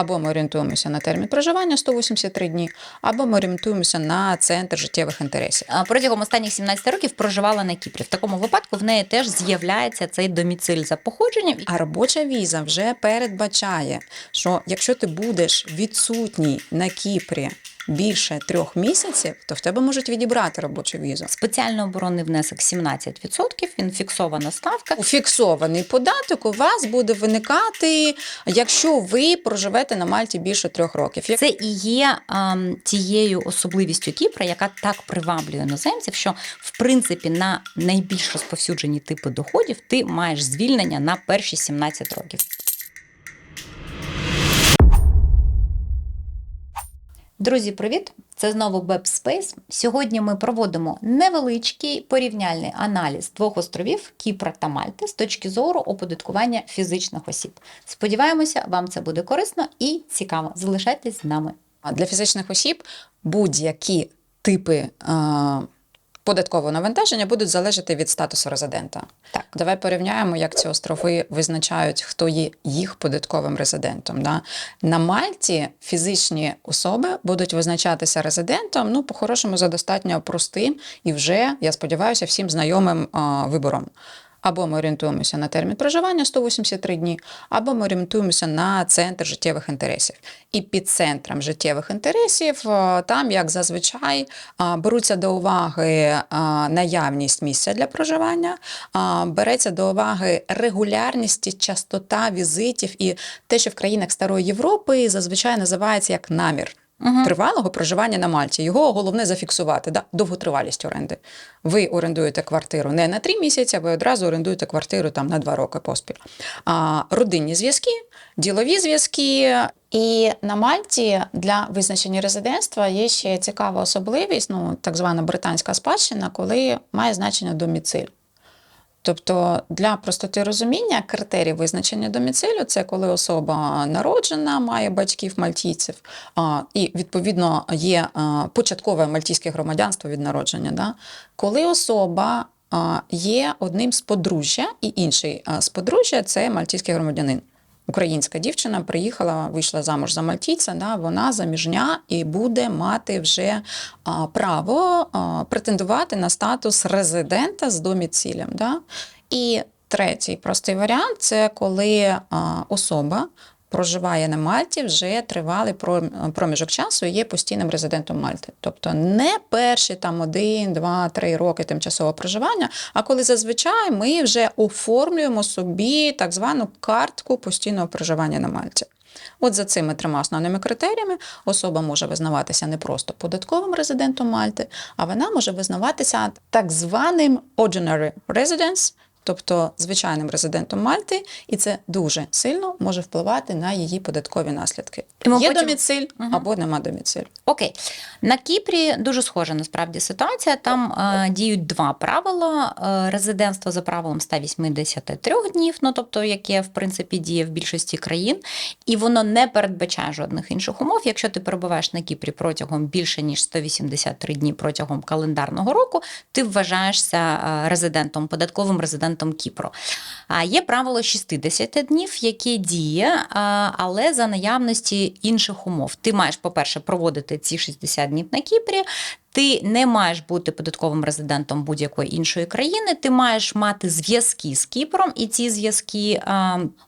Або ми орієнтуємося на термін проживання 183 дні, або ми орієнтуємося на центр життєвих інтересів. Протягом останніх 17 років проживала на Кіпрі. В такому випадку в неї теж з'являється цей доміциль за походженням. А робоча віза вже передбачає, що якщо ти будеш відсутній на Кіпрі більше трьох місяців, то в тебе можуть відібрати робочу візу. Спеціальний оборонний внесок 17%, він фіксована ставка. Фіксований податок у вас буде виникати, якщо ви проживете на Мальті більше трьох років. Це і є ем, тією особливістю Кіпра, яка так приваблює іноземців, що в принципі на найбільш розповсюджені типи доходів ти маєш звільнення на перші 17 років. Друзі, привіт! Це знову WebSpace. Сьогодні ми проводимо невеличкий порівняльний аналіз двох островів Кіпра та Мальти з точки зору оподаткування фізичних осіб. Сподіваємося, вам це буде корисно і цікаво. Залишайтесь з нами. Для фізичних осіб будь-які типи е, податкового навантаження будуть залежати від статусу резидента. Так. Давай порівняємо, як ці острови визначають, хто є їх податковим резидентом. Да? На Мальті фізичні особи будуть визначатися резидентом, ну, по-хорошому, за достатньо простим і вже, я сподіваюся, всім знайомим а, вибором. Або ми орієнтуємося на термін проживання 183 дні, або ми орієнтуємося на центр життєвих інтересів. І під центром життєвих інтересів, е, там, як зазвичай, е, беруться до уваги е, наявність місця для проживання, береться до уваги регулярність частота візитів, і те, що в країнах Старої Європи зазвичай називається як намір. Тривалого проживання на Мальті. Його головне зафіксувати, да? довготривалість оренди. Ви орендуєте квартиру не на три місяці, а ви одразу орендуєте квартиру там на два роки поспіль. А, родинні зв'язки, ділові зв'язки. І на Мальті для визначення резидентства є ще цікава особливість, ну так звана британська спадщина, коли має значення доміциль. Тобто для простоти розуміння критерій визначення доміцилю це коли особа народжена, має батьків мальтійців, і відповідно є початкове мальтійське громадянство від народження. Да? Коли особа є одним з подружжя, і інший з подружжя це мальтійський громадянин. Українська дівчина приїхала, вийшла замуж за мальтійця, да, вона заміжня і буде мати вже а, право а, претендувати на статус резидента з доміцілем. Да. І третій простий варіант це коли а, особа проживає на Мальті вже тривалий пром- проміжок часу і є постійним резидентом Мальти. Тобто не перші там один, два, три роки тимчасового проживання, а коли зазвичай ми вже оформлюємо собі так звану картку постійного проживання на Мальті. От за цими трьома основними критеріями особа може визнаватися не просто податковим резидентом Мальти, а вона може визнаватися так званим ordinary residence, тобто звичайним резидентом Мальти, і це дуже сильно може впливати на її податкові наслідки. Є потім- доміциль або нема доміциль. Окей, на Кіпрі дуже схожа насправді ситуація. Там е, діють два правила: Е, резидентство за правилом 183 днів, ну тобто яке в принципі діє в більшості країн, і воно не передбачає жодних інших умов. Якщо ти перебуваєш на Кіпрі протягом більше ніж 183 дні протягом календарного року, ти вважаєшся е, резидентом, податковим резидентом Кіпру. А є правило 60 днів, яке діє, але за наявності інших умов. Ти маєш, по-перше, проводити ці 60 днів на Кіпрі. Ти не маєш бути податковим резидентом будь-якої іншої країни. Ти маєш мати зв'язки з Кіпром, і ці зв'язки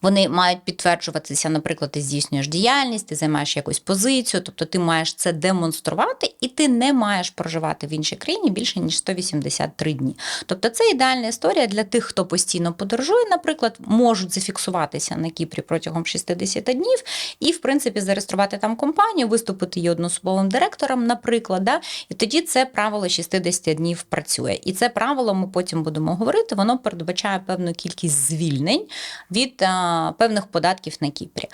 вони мають підтверджуватися. Наприклад, ти здійснюєш діяльність, ти займаєш якусь позицію, тобто ти маєш це демонструвати, і ти не маєш проживати в іншій країні більше ніж 183 дні. Тобто, це ідеальна історія для тих, хто постійно подорожує, наприклад, можуть зафіксуватися на Кіпрі протягом 60 днів і, в принципі, зареєструвати там компанію, виступити її одноособовим директором, наприклад. Да? І тоді це правило 60 днів працює. І це правило ми потім будемо говорити. Воно передбачає певну кількість звільнень від а, певних податків на Кіпрі.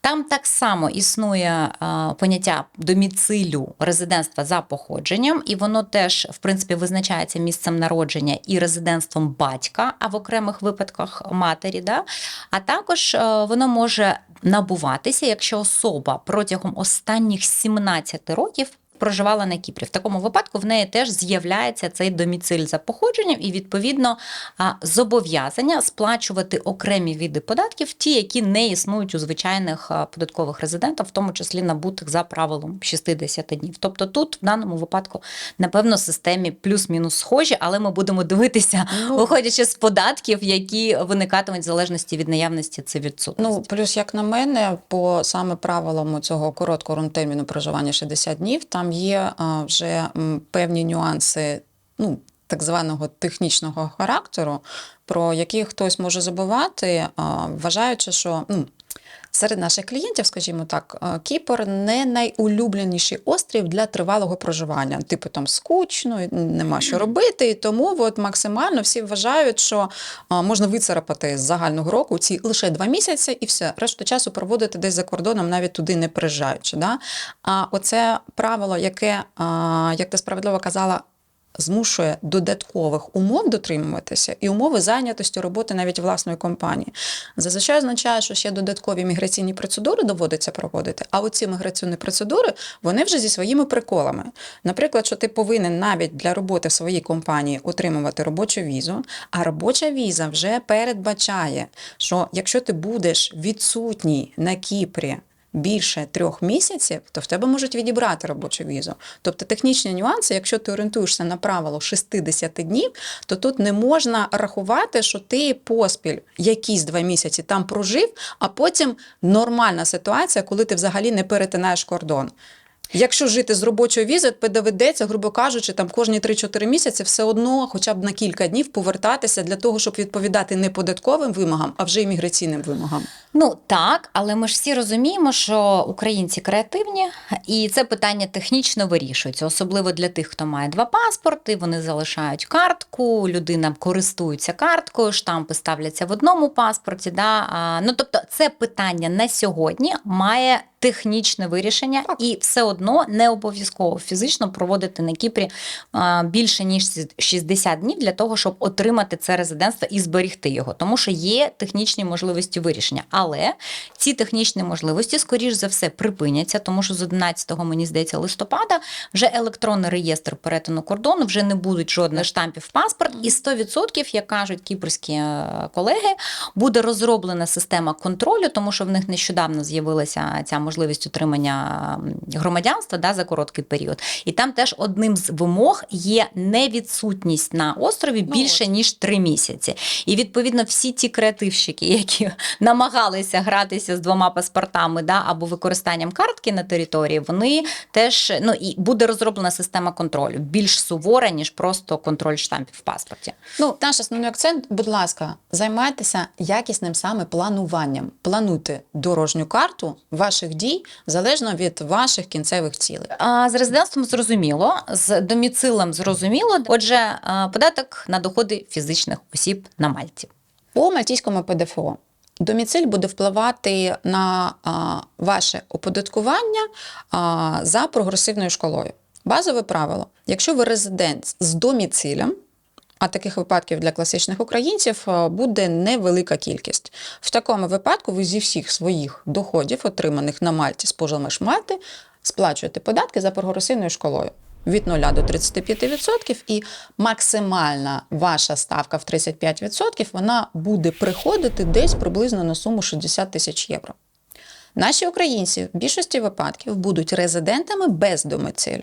Там так само існує а, поняття доміцилю резидентства за походженням, і воно теж, в принципі, визначається місцем народження і резидентством батька, а в окремих випадках матері. Да? А також е, воно може набуватися, якщо особа протягом останніх 17 років проживала на Кіпрі. В такому випадку в неї теж з'являється цей доміциль за походженням і відповідно зобов'язання сплачувати окремі види податків, ті, які не існують у звичайних податкових резидентах, в тому числі набутих за правилом 60 днів. Тобто тут в даному випадку, напевно, системі плюс-мінус схожі, але ми будемо дивитися, Ну, виходячи з податків, які виникатимуть в залежності від наявності це відсутності. Ну, плюс, як на мене, по саме правилам цього короткого терміну проживання 60 днів, там є вже певні нюанси, ну, так званого технічного характеру, про які хтось може забувати, вважаючи, що. Ну, Серед наших клієнтів, скажімо так, а, Кіпр не найулюбленіший острів для тривалого проживання. Типу там скучно, нема що робити. І тому от максимально всі вважають, що можна вицарапати з загального року ці лише два місяці і все. Решту часу проводити десь за кордоном, навіть туди не приїжджаючи. Да? А оце правило, яке, як ти справедливо казала, змушує додаткових умов дотримуватися і умови зайнятості роботи навіть власної компанії. Зазвичай означає, що ще додаткові міграційні процедури доводиться проводити. А оці міграційні процедури вони вже зі своїми приколами. Наприклад, що ти повинен навіть для роботи в своїй компанії отримувати робочу візу, а робоча віза вже передбачає, що якщо ти будеш відсутній на Кіпрі більше трьох місяців, то в тебе можуть відібрати робочу візу. Тобто технічні нюанси, якщо ти орієнтуєшся на правило 60 днів, то тут не можна рахувати, що ти поспіль якісь два місяці там прожив, а потім нормальна ситуація, коли ти взагалі не перетинаєш кордон. Якщо жити з робочої візи, то доведеться, грубо кажучи, там кожні 3-4 місяці все одно, хоча б на кілька днів, повертатися для того, щоб відповідати не податковим вимогам, а вже імміграційним вимогам. Ну так, але ми ж всі розуміємо, що українці креативні, і це питання технічно вирішується, особливо для тих, хто має два паспорти. Вони залишають картку, людина користується карткою, штампи ставляться в одному паспорті. Да? А, ну тобто, це питання на сьогодні має. Технічне вирішення, Так. і все одно не обов'язково фізично проводити на Кіпрі більше ніж 60 днів для того, щоб отримати це резидентство і зберігти його, тому що є технічні можливості вирішення. Але ці технічні можливості, скоріш за все, припиняться, тому що з 11 мені здається листопада вже електронний реєстр перетину кордону, вже не будуть жодних штампів паспорт, і 100%, як кажуть кіпрські е, колеги, буде розроблена система контролю, тому що в них нещодавно з'явилася ця можливість отримання м, громадянства да, за короткий період. І там теж одним з вимог є невідсутність на острові Ну, більше ніж три місяці. І відповідно всі ті креативщики, які намагалися гратися з двома паспортами да, або використанням картки на території, вони теж ну і буде розроблена система контролю більш сувора, ніж просто контроль штампів в паспорті. Ну, наш основний акцент, будь ласка, займайтеся якісним саме плануванням. Плануйте дорожню карту ваших дій залежно від ваших кінцевих цілей. А з резидентством зрозуміло, з доміцилем зрозуміло. Отже, податок на доходи фізичних осіб на Мальті. По мальтійському ПДФО доміциль буде впливати на ваше оподаткування за прогресивною шкалою. Базове правило: якщо ви резидент з доміцилем, а таких випадків для класичних українців буде невелика кількість. В такому випадку ви зі всіх своїх доходів, отриманих на Мальті з пожелмеш Мальти, сплачуєте податки за прогресивною шкалою. Від 0 до 35% і максимальна ваша ставка в 35% вона буде приходити десь приблизно на суму 60 тисяч євро. Наші українці в більшості випадків будуть резидентами без домицилю.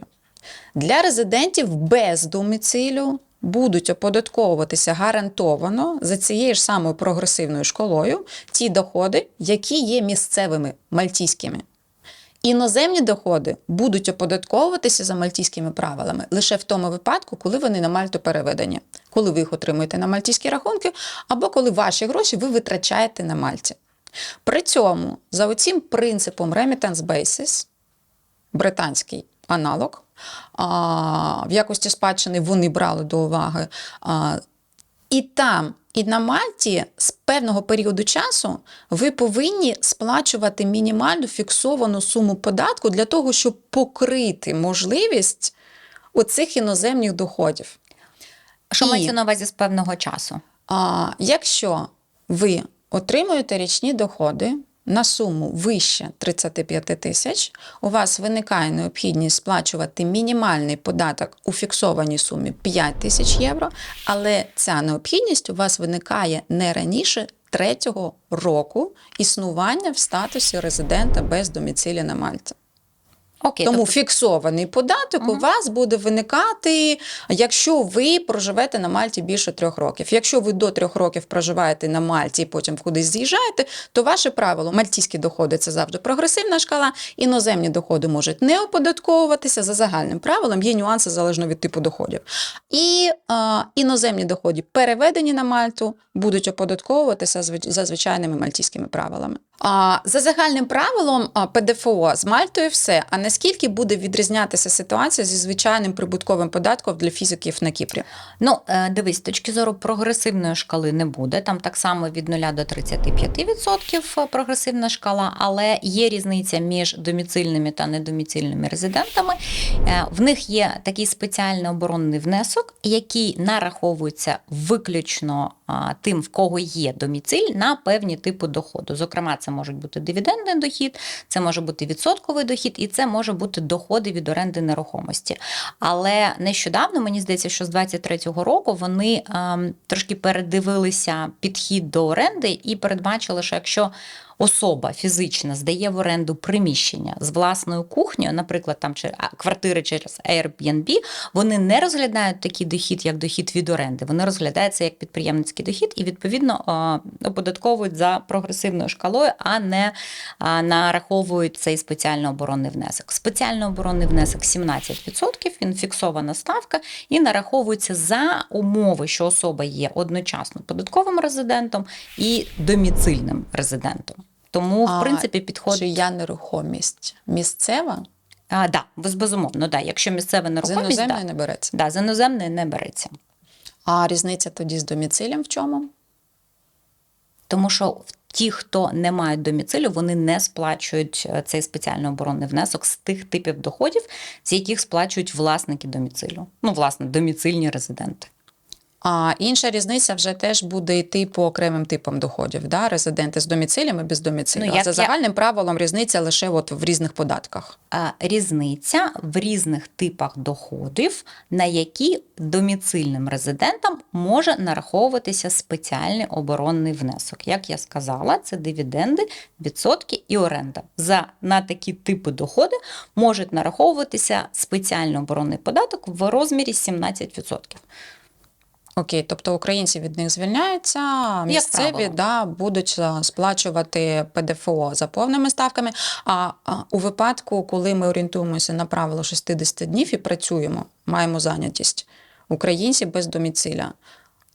Для резидентів без домицилю будуть оподатковуватися гарантовано за цією ж самою прогресивною школою ті доходи, які є місцевими мальтійськими. Іноземні доходи будуть оподатковуватися за мальтійськими правилами лише в тому випадку, коли вони на Мальту переведені, коли ви їх отримуєте на мальтійські рахунки, або коли ваші гроші ви витрачаєте на Мальті. При цьому, за оцім принципом Remittance Basis, британський аналог, в якості спадщини вони брали до уваги. І там, і на Мальті з певного періоду часу ви повинні сплачувати мінімальну фіксовану суму податку для того, щоб покрити можливість оцих іноземних доходів. Що І- мається на увазі з певного часу? А, якщо ви отримуєте річні доходи на суму вище 35 тисяч, у вас виникає необхідність сплачувати мінімальний податок у фіксованій сумі 5 тисяч євро, але ця необхідність у вас виникає не раніше третього року існування в статусі резидента без доміцилі на Мальті. Окей, Тому тобто, фіксований податок у вас буде виникати, якщо ви проживете на Мальті більше трьох років. Якщо ви до трьох років проживаєте на Мальті і потім кудись з'їжджаєте, то ваше правило мальтійські доходи це завжди прогресивна шкала. Іноземні доходи можуть не оподатковуватися за загальним правилом. Є нюанси залежно від типу доходів. І а, іноземні доходи, переведені на Мальту, будуть оподатковуватися за звичайними мальтійськими правилами. За загальним правилом ПДФО з Мальтою все. А наскільки буде відрізнятися ситуація зі звичайним прибутковим податком для фізиків на Кіпрі? ну е, дивись, точки зору прогресивної шкали не буде. Там так само від 0 до 35% прогресивна шкала, але є різниця між доміцильними та недоміцильними резидентами. Е, В них є такий спеціальний оборонний внесок, який нараховується виключно тим, в кого є доміциль, на певні типи доходу. Зокрема, це можуть бути дивідендний дохід, це може бути відсотковий дохід, і це може бути доходи від оренди нерухомості. Але нещодавно мені здається, що з 23-го року вони ем, трошки передивилися підхід до оренди і передбачили, що якщо особа фізична здає в оренду приміщення з власною кухнею, наприклад, там чи квартири через Airbnb, вони не розглядають такий дохід як дохід від оренди. Вони розглядають це як підприємницький дохід і відповідно оподатковують за прогресивною шкалою, а не нараховують цей спеціально оборонний внесок. Спеціально оборонний внесок 17%, він фіксована ставка і нараховується за умови, що особа є одночасно податковим резидентом і доміцильним резидентом. Тому, в принципі, підходить. Чия нерухомість місцева А, да, безумовно, да. Якщо місцева з іноземної да. не береться. Да, з іноземної не береться. А різниця тоді з доміцилем в чому? Тому що ті, хто не мають доміцилю, вони не сплачують е, цей спеціальний оборонний внесок з тих типів доходів, з яких сплачують власники доміцилю. Ну, власне, доміцильні резиденти. А інша різниця вже теж буде йти по окремим типам доходів. Да? Резиденти з доміцилем і без доміцилю. Ну, а за я- загальним правилом різниця лише от в різних податках. Різниця в різних типах доходів, на які доміцильним резидентам може нараховуватися спеціальний оборонний внесок. Як я сказала, це дивіденди, відсотки і оренда. За на такі типи доходи можуть нараховуватися спеціальний оборонний податок в розмірі 17%. Окей, тобто українці від них звільняються, а місцеві да, будуть сплачувати ПДФО за повними ставками. А, у випадку, коли ми орієнтуємося на правило 60 днів і працюємо, маємо зайнятість, українці без доміциля.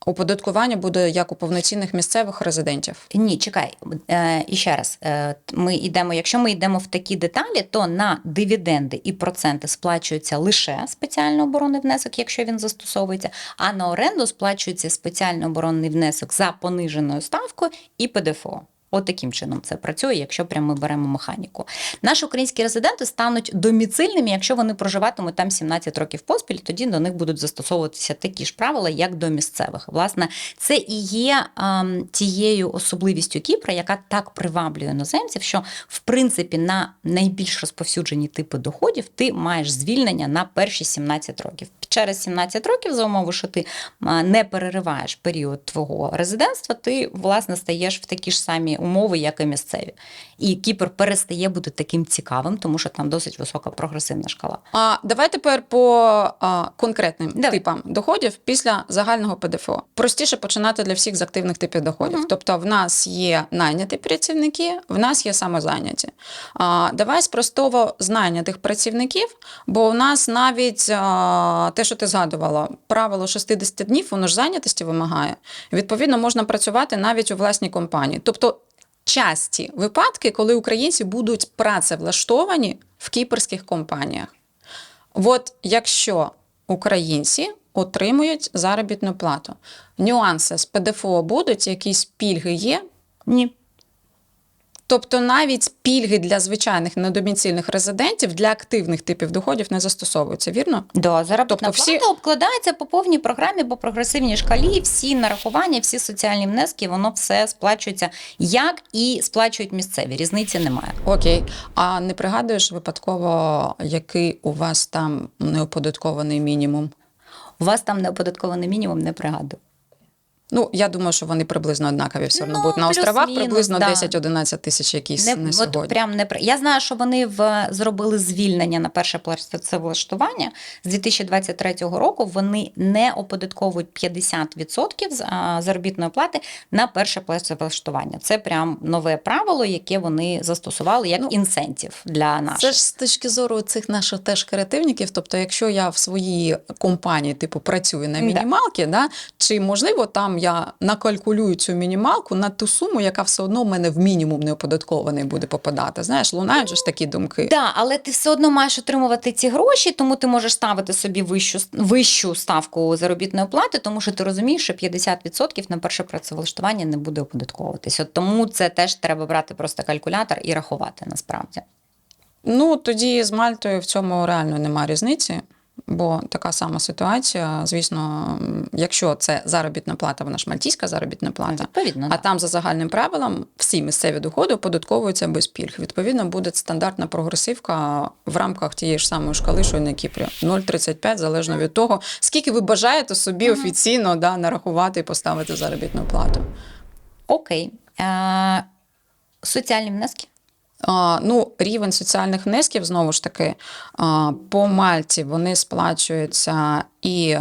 Оподаткування буде як у повноцінних місцевих резидентів. Ні, чекай. Е, і ще раз, е, ми йдемо, якщо ми йдемо в такі деталі, то на дивіденди і проценти сплачується лише спеціальний оборонний внесок, якщо він застосовується, а на оренду сплачується спеціальний оборонний внесок за пониженою ставкою і ПДФО. От таким чином це працює, якщо прямо ми беремо механіку. Наші українські резиденти стануть доміцильними, якщо вони проживатимуть там 17 років поспіль, тоді до них будуть застосовуватися такі ж правила, як до місцевих. Власне, це і є ем, тією особливістю Кіпра, яка так приваблює іноземців, що в принципі на найбільш розповсюджені типи доходів ти маєш звільнення на перші 17 років. Через 17 років, за умови, що ти не перериваєш період твого резидентства, ти власне стаєш в такі ж самі умови, як і місцеві. І Кіпр перестає бути таким цікавим, тому що там досить висока прогресивна шкала. А давай тепер по а, конкретним Давай. типам доходів після загального ПДФО. Простіше починати для всіх з активних типів доходів. Тобто, в нас є найняті працівники, в нас є самозайняті. А, давай спростово з найнятих працівників, бо у нас навіть а, те, що ти згадувала, правило 60 днів, воно ж зайнятості вимагає. Відповідно, можна працювати навіть у власній компанії. Тобто часті випадки, коли українці будуть працевлаштовані в кіпрських компаніях. От якщо українці отримують заробітну плату, нюанси з ПДФО будуть, якісь пільги є. Ні. Тобто навіть пільги для звичайних недоміцільних резидентів для активних типів доходів не застосовуються, вірно? Да, заробітна Тобто всі- плата обкладається по повній програмі, по прогресивній шкалі. Всі нарахування, всі соціальні внески, воно все сплачується як і сплачують місцеві. Різниці немає. Окей. А не пригадуєш випадково, який у вас там неоподаткований мінімум? У вас там неоподаткований мінімум, не пригадую. Ну, я думаю, що вони приблизно однакові все одно Ну, будуть. На островах плюс-мінус, приблизно да. 10-11 тисяч якісь Не, на от сьогодні. прям не Я знаю, що вони в зробили звільнення на перше працевлаштування з 2023 року. Вони не оподатковують 50% з заробітної плати на перше працевлаштування. Це прям нове правило, яке вони застосували як Ну, інсентів для наших. Це ж з точки зору цих наших теж креативників. Тобто, якщо я в своїй компанії, типу, працюю на Да. мінімалки, да, чи можливо там я накалькулюю цю мінімалку на ту суму, яка все одно в мене в мінімум неоподаткований буде попадати. Знаєш, лунають ж такі думки. Да, але ти все одно маєш отримувати ці гроші, тому ти можеш ставити собі вищу, вищу ставку заробітної плати, тому що ти розумієш, що 50% на перше працевлаштування не буде оподатковуватися. От Тому це теж треба брати просто калькулятор і рахувати насправді. Ну тоді з Мальтою в цьому реально нема різниці. Бо така сама ситуація, звісно, якщо це заробітна плата, вона ж мальтійська заробітна плата, Відповідно, А там за загальним правилом всі місцеві доходи оподатковуються без пільг. Відповідно, буде стандартна прогресивка в рамках тієї ж самої шкали, що й на Кіпрі. 0,35 залежно від того, скільки ви бажаєте собі офіційно да, нарахувати і поставити заробітну плату. Окей. Е, соціальні внески. Ну, рівень соціальних внесків знову ж таки по Мальті вони сплачуються і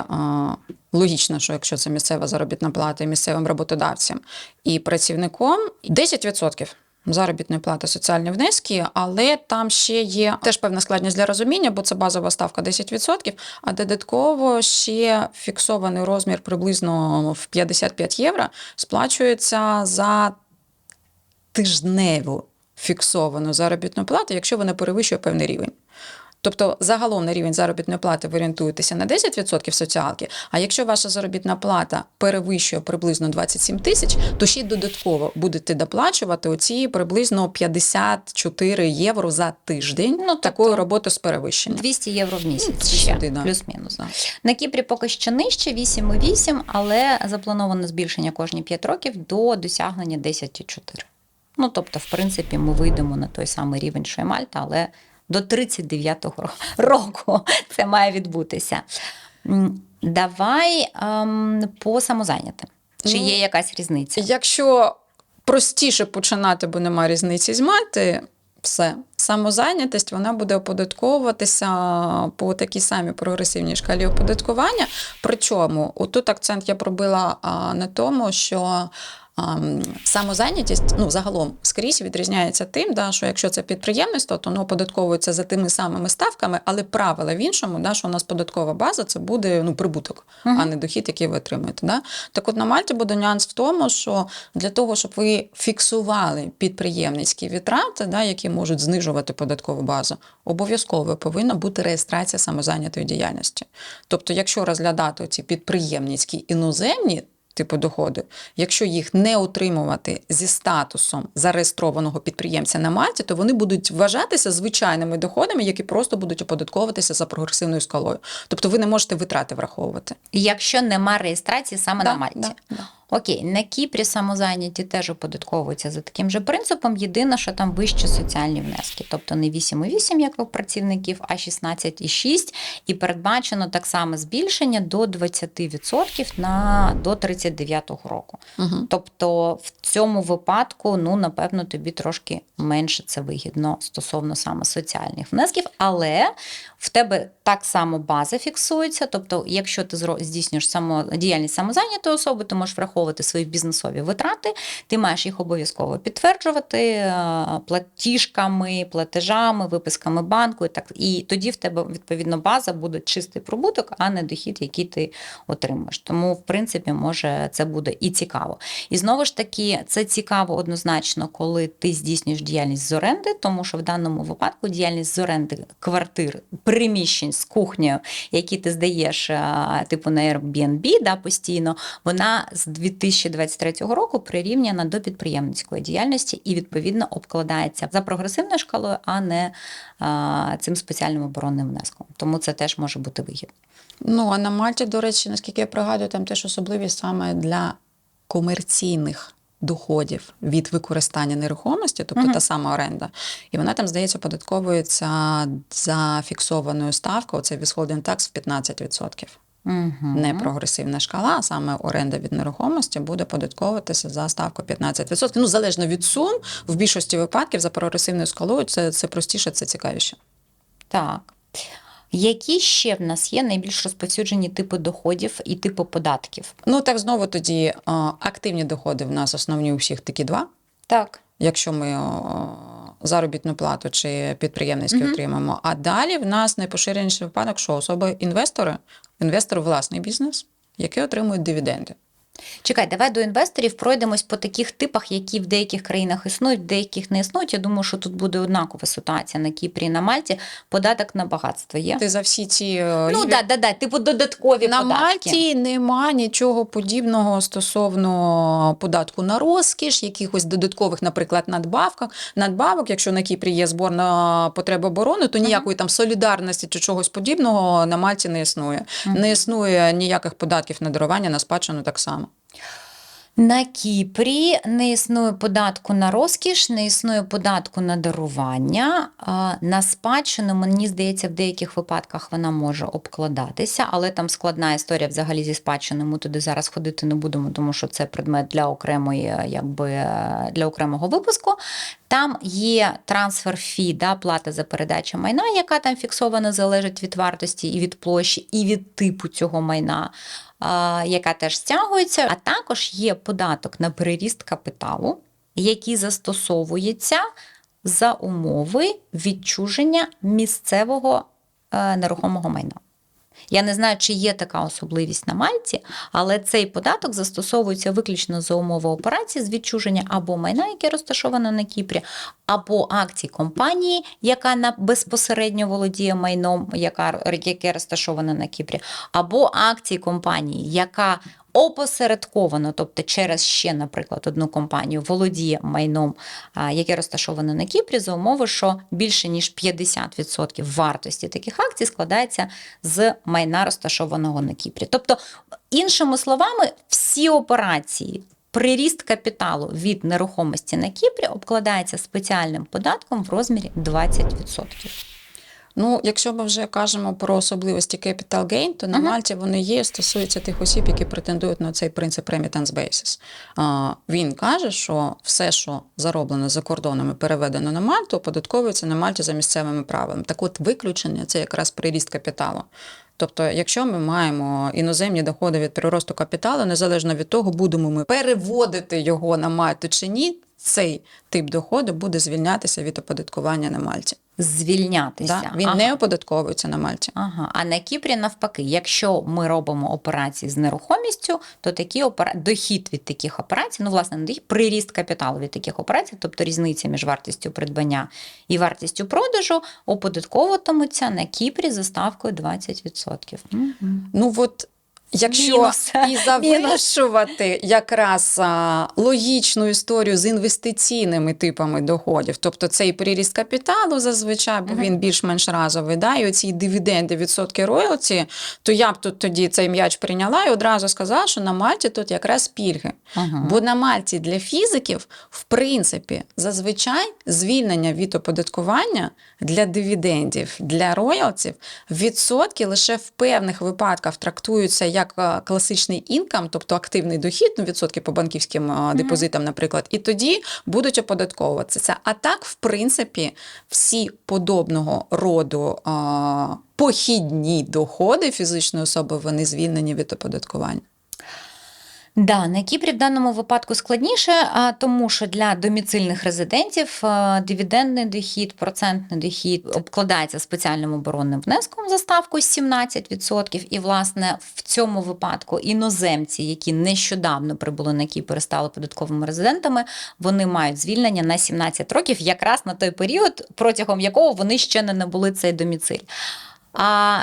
логічно, що якщо це місцева заробітна плата і місцевим роботодавцям і працівником 10%. Заробітної плати соціальні внески, але там ще є теж певна складність для розуміння, бо це базова ставка 10%, а додатково ще фіксований розмір приблизно в 55 євро сплачується за тижневу фіксовану заробітну плату, якщо вона перевищує певний рівень. Тобто загалом на рівень заробітної плати ви орієнтуєтеся на 10% соціалки, а якщо ваша заробітна плата перевищує приблизно 27 тисяч, то ще й додатково будете доплачувати оці приблизно 54 євро за тиждень Ну, тобто такої роботи з перевищенням. 200 євро в місяць. Ну, ще, сюди, да. плюс-мінус. Да. На Кіпрі поки що нижче 8,8, але заплановано збільшення кожні 5 років до досягнення 10,4. Ну, тобто, в принципі, ми вийдемо на той самий рівень, що і Мальта, але до 39-го року це має відбутися. Давай ем, по самозайнятим. Чи Ну, є якась різниця? Якщо простіше починати, бо немає різниці з Мальти, все. Самозайнятість вона буде оподатковуватися по такій самій прогресивній шкалі оподаткування. Причому тут акцент я пробила на тому, що самозайнятість ну, загалом скрізь відрізняється тим, да, що якщо це підприємництво, то воно оподатковується за тими самими ставками, але правила в іншому, да, що у нас податкова база це буде ну, прибуток, а не дохід, який ви отримуєте. Да? Так от на Мальті буде нюанс в тому, що для того, щоб ви фіксували підприємницькі витрати, да, які можуть знижувати податкову базу, обов'язково повинна бути реєстрація самозайнятої діяльності. Тобто, якщо розглядати ці підприємницькі іноземні. Типу доходи, якщо їх не отримувати зі статусом зареєстрованого підприємця на Мальті, то вони будуть вважатися звичайними доходами, які просто будуть оподатковуватися за прогресивною скалою. Тобто ви не можете витрати враховувати. Якщо нема реєстрації саме на Мальті. Да, да. Окей, на Кіпрі самозайняті теж оподатковуються за таким же принципом. Єдине, що там вищі соціальні внески, тобто не 8,8, як у працівників, а 16,6. І передбачено так само збільшення до 20% на до 39-го року. Угу. Тобто в цьому випадку, ну напевно, тобі трошки менше це вигідно стосовно саме соціальних внесків, але в тебе так само база фіксується. Тобто, якщо ти здійснюєш само діяльність самозайнятої особи, ти можеш враховувати свої бізнесові витрати, ти маєш їх обов'язково підтверджувати е, платіжками, платежами, виписками банку. І так і тоді в тебе відповідно база буде чистий прибуток, а не дохід, який ти отримуєш. Тому, в принципі, може це буде і цікаво. І знову ж таки, це цікаво однозначно, коли ти здійснюєш діяльність з оренди, тому що в даному випадку діяльність з оренди квартир, приміщень з кухнею, які ти здаєш, е, типу на Airbnb, да, постійно, вона з 2023 року прирівняна до підприємницької діяльності і відповідно обкладається за прогресивною шкалою, а не а, цим спеціальним оборонним внеском. Тому це теж може бути вигідно. Ну, а на Мальті, до речі, наскільки я пригадую, там теж особливість саме для комерційних доходів від використання нерухомості, тобто Мгм. та сама оренда. І вона там, здається, податковується за фіксованою ставкою, це withholding tax в 15%. Угу. Не прогресивна шкала, а саме оренда від нерухомості буде податковуватися за ставку 15%. Ну, залежно від сум, в більшості випадків за прогресивною скалою це, це простіше, це цікавіше. Так. Які ще в нас є найбільш розповсюджені типи доходів і типи податків? Ну так знову тоді активні доходи в нас основні у всіх такі два. Так. якщо ми заробітну плату чи підприємницькі Мгм. отримаємо. А далі в нас найпоширеніший випадок, що особи інвестори, в власний бізнес, які отримують дивіденди. Чекай, давай до інвесторів пройдемось по таких типах, які в деяких країнах існують, в деяких не існують. Я думаю, що тут буде однакова ситуація на Кіпрі і на Мальті. Податок на багатство є. Ти за всі ці е, Ну да, да, да, типу додаткові на податки. Мальті нема нічого подібного стосовно податку на розкіш, якихось додаткових, наприклад, надбавок. Надбавок, якщо на Кіпрі є збор на потреби оборони, то ніякої там солідарності чи чогось подібного на Мальті не існує. Мгм. Не існує ніяких податків на дарування, на спадщину так само. На Кіпрі не існує податку на розкіш, не існує податку на дарування. На спадщину, мені здається, в деяких випадках вона може обкладатися, але там складна історія взагалі зі спадщиною. Ми туди зараз ходити не будемо, тому що це предмет для окремої, якби для окремого випуску. Там є трансфер фі, да, плата за передачу майна, яка там фіксована, залежить від вартості і від площі, і від типу цього майна, яка теж стягується. А також є податок на переріст капіталу, який застосовується за умови відчуження місцевого е, нерухомого майна. Я не знаю, чи є така особливість на Мальті, але цей податок застосовується виключно за умови операції з відчуження або майна, яке розташоване на Кіпрі, або акцій компанії, яка безпосередньо володіє майном, яке розташоване на Кіпрі, або акцій компанії, яка опосередковано, тобто через ще, наприклад, одну компанію володіє майном, яке розташоване на Кіпрі, за умови, що більше ніж 50% вартості таких акцій складається з майна розташованого на Кіпрі. Тобто, іншими словами, всі операції. Приріст капіталу від нерухомості на Кіпрі обкладається спеціальним податком в розмірі 20%. Ну, якщо ми вже кажемо про особливості capital gain, то на Мгм. Мальті вони є, стосуються тих осіб, які претендують на цей принцип remittance basis. А, Він каже, що все, що зароблено за кордоном і переведено на Мальту, оподатковується на Мальті за місцевими правилами. Так от виключення це якраз приріст капіталу. Тобто, якщо ми маємо іноземні доходи від приросту капіталу, незалежно від того, будемо ми переводити його на Мальту чи ні, цей тип доходу буде звільнятися від оподаткування на Мальті. Звільнятися. Да, він Ага. не оподатковується на Мальті. Ага, а на Кіпрі навпаки, якщо ми робимо операції з нерухомістю, то такі опера... дохід від таких операцій, ну власне, не дохід, приріст капіталу від таких операцій, тобто різниця між вартістю придбання і вартістю продажу, оподатковуватимуться на Кіпрі за ставкою 20%. Мгм. Ну от якщо Мінус. і завершувати якраз а, логічну історію з інвестиційними типами доходів, тобто цей приріст капіталу зазвичай, бо він більш-менш разовий, да, і оці дивіденди, відсотки роялті, то я б тут тоді цей м'яч прийняла і одразу сказала, що на Мальті тут якраз пільги. Ага. Бо на Мальті для фізиків, в принципі, зазвичай звільнення від оподаткування для дивідендів, для роялтів, відсотки лише в певних випадках трактуються як е, класичний інкам, тобто активний дохід, ну, відсотки по банківським е, депозитам, наприклад, і тоді будуть оподатковуватися. А так, в принципі, всі подобного роду а, похідні доходи фізичної особи вони звільнені від оподаткування. Да, на Кіпрі в даному випадку складніше, а тому що для доміцильних резидентів дивідендний дохід, процентний дохід обкладається спеціальним оборонним внеском за ставкою 17%. І, власне, в цьому випадку іноземці, які нещодавно прибули на Кіпр і стали податковими резидентами, вони мають звільнення на 17 років, якраз на той період, протягом якого вони ще не набули цей доміциль. А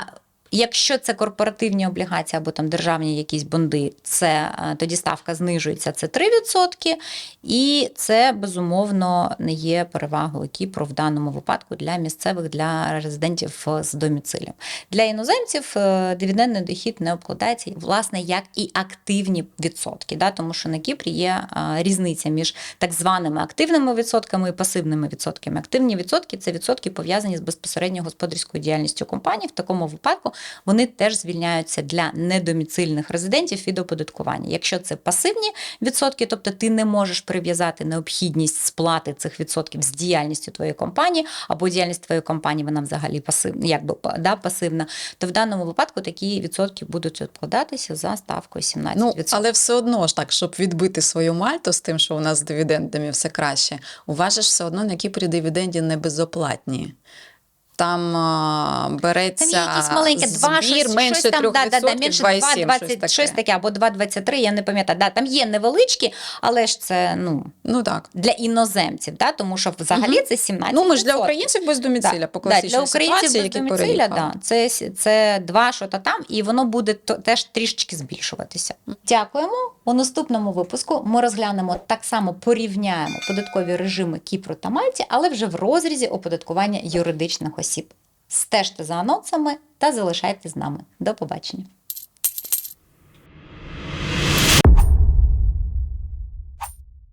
Якщо це корпоративні облігації або там державні якісь бонди, це е, тоді ставка знижується, це 3%. І це безумовно не є перевагою Кіпру в даному випадку для місцевих для резидентів з доміцилем. Для іноземців е, дивідендний дохід не обкладається, власне, як і активні відсотки. Да? Тому що на Кіпрі є е, різниця між так званими активними відсотками і пасивними відсотками. Активні відсотки це відсотки пов'язані з безпосередньо господарською діяльністю компанії. В такому випадку вони теж звільняються для недоміцильних резидентів від оподаткування. Якщо це пасивні відсотки, тобто ти не можеш прив'язати необхідність сплати цих відсотків з діяльністю твоєї компанії, або діяльність твоєї компанії вона взагалі пасивна, якби да, пасивна, то в даному випадку такі відсотки будуть відкладатися за ставкою 17%. Ну, але все одно ж так, щоб відбити свою мальту з тим, що у нас з дивідендами все краще, у вас же все одно на Кіпрі дивіденді не безоплатні. Там а, береться Там є якісь маленькі два збір щось, менше щось там, 3%, да, да, да, менше 2,7, 2,20, щось таке. щось таке, або 2,23, я не пам'ятаю. Да, там є невеличкі, але ж це ну, Ну так. для іноземців, да, тому що взагалі це 17%. Ну, ми ж для українців без доміциля, Да, по да, класичній для українців ситуації, без які доміциля, переїхали. да, це, це два що то там, і воно буде то- теж трішечки збільшуватися. Дякуємо. У наступному випуску ми розглянемо так само порівняємо податкові режими Кіпру та Мальті, але вже в розрізі оподаткування юридичних осіб. Стежте за анонсами та залишайтесь з нами. До побачення.